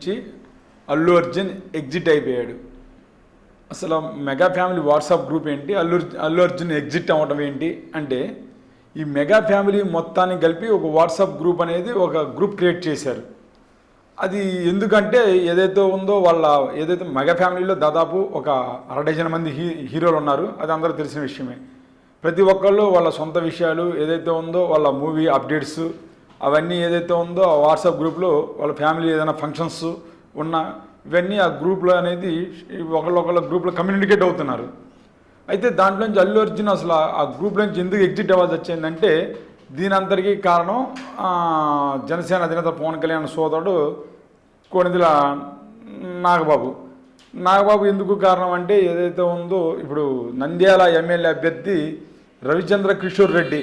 నుంచి అల్లు అర్జున్ ఎగ్జిట్ అయిపోయాడు. అసలు మెగా ఫ్యామిలీ వాట్సాప్ గ్రూప్ ఏంటి? అల్లు అల్లు అర్జున్ ఎగ్జిట్ అవ్వడం ఏంటి? అంటే ఈ మెగా ఫ్యామిలీ మొత్తాన్ని కలిపి ఒక వాట్సాప్ గ్రూప్ అనేది ఒక గ్రూప్ క్రియేట్ చేశారు. అది ఎందుకంటే ఏదైతే ఉందో వాళ్ళ ఏదైతే మెగా ఫ్యామిలీలో దాదాపు ఒక అర డజన్ మంది హీ హీరోలు ఉన్నారు అది అందరూ తెలిసిన విషయమే. ప్రతి ఒక్కళ్ళు వాళ్ళ సొంత విషయాలు ఏదైతే ఉందో వాళ్ళ మూవీ అప్డేట్స్ అవన్నీ ఏదైతే ఉందో ఆ వాట్సాప్ గ్రూప్లో వాళ్ళ ఫ్యామిలీ ఏదైనా ఫంక్షన్స్ ఉన్న ఇవన్నీ ఆ గ్రూప్లో అనేది ఒకళ్ళొకళ్ళ గ్రూప్లో కమ్యూనికేట్ అవుతున్నారు. అయితే దాంట్లో నుంచి అల్లు అర్జున్ అసలు ఆ- గ్రూప్లో నుంచి ఎందుకు ఎగ్జిట్ అవ్వాల్సి వచ్చిందంటే దీని అందరికీ కారణం జనసేన అధినేత పవన్ కళ్యాణ్ సోదరుడు కొనిదిల నాగబాబు. నాగబాబు ఎందుకు కారణం అంటే ఏదైతే ఉందో ఇప్పుడు నంద్యాల ఎమ్మెల్యే అభ్యర్థి రవిచంద్ర కిషోర్ రెడ్డి.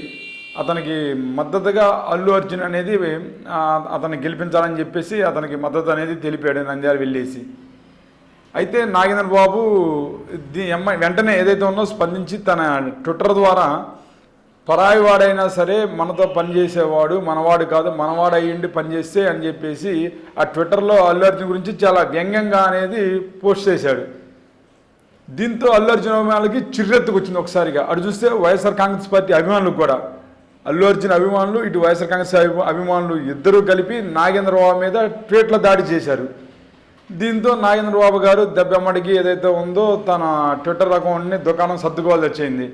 అతనికి మద్దతుగా అల్లు అర్జున్ అనేది అతన్ని గెలిపించాలని చెప్పేసి అతనికి మద్దతు అనేది తెలిపాడు నంద్యాల వెళ్ళేసి. అయితే నాగేంద్ర బాబు అమ్మాయి వెంటనే ఏదైతే ఉందో స్పందించి తన ట్విట్టర్ ద్వారా పరాయి వాడైనా సరే మనతో పనిచేసేవాడు మనవాడు కాదు మనవాడు అయ్యిండి పనిచేస్తే అని చెప్పేసి ఆ ట్విట్టర్లో అల్లు అర్జున్ గురించి చాలా వ్యంగ్యంగా అనేది పోస్ట్ చేశాడు. దీంతో అల్లు అర్జున్ అభిమానులకి చిర్రెత్తుకు వచ్చింది ఒకసారిగా. అటు చూస్తే వైఎస్ఆర్ కాంగ్రెస్ పార్టీ అభిమానులకు కూడా. అల్లు అర్జున్ అభిమానులు ఇటు వైఎస్ఆర్ కాంగ్రెస్ అభి- అభిమానులు ఇద్దరూ కలిపి నాగేంద్ర బాబు మీద ట్వీట్ల దాడి చేశారు. దీంతో నాగేంద్ర బాబు గారు దెబ్బమ్మడికి ఏదైతే ఉందో తన ట్విట్టర్ అకౌంట్ని దుకాణం సర్దుకోవాల్సి వచ్చింది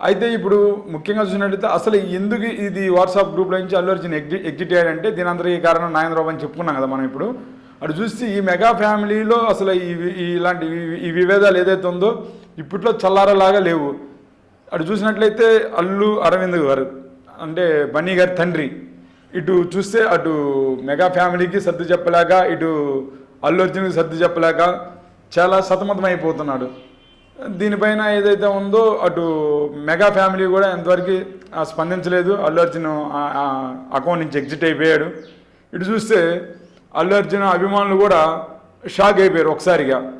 అయితే ఇప్పుడు ముఖ్యంగా చూసినట్లయితే అసలు ఎందుకు ఇది వాట్సాప్ గ్రూప్లో నుంచి అల్లు అర్జున్ ఎగ్జి ఎగ్జిట్ అయ్యాడంటే దీని అందరికీ కారణం నాగేంద్రబాబు అని చెప్పుకున్నాం కదా మనం ఇప్పుడు. అటు చూస్తే ఈ మెగా ఫ్యామిలీలో అసలు ఈ ఇలాంటి ఈ- ఈ విభేదాలు ఏదైతే ఉందో ఇప్పట్లో చల్లారలాగా లేవు. అటు చూసినట్లయితే అల్లు అరవింద్ గారు అంటే బన్నీ గారి తండ్రి. ఇటు చూస్తే అటు మెగా ఫ్యామిలీకి సర్దు చెప్పలేక ఇటు అల్లు అర్జున్కి సర్దు చెప్పలేక చాలా సతమతం అయిపోతున్నాడు దీనిపైన ఏదైతే ఉందో అటు మెగా ఫ్యామిలీ కూడా ఎంతవరకు ఆ, స్పందించలేదు. అల్లు అర్జున్ ఆ- అకౌంట్ నుంచి ఎగ్జిట్ అయిపోయాడు. ఇటు చూస్తే అల్లు అర్జున్ అభిమానులు కూడా షాక్ అయిపోయారు ఒకసారిగా.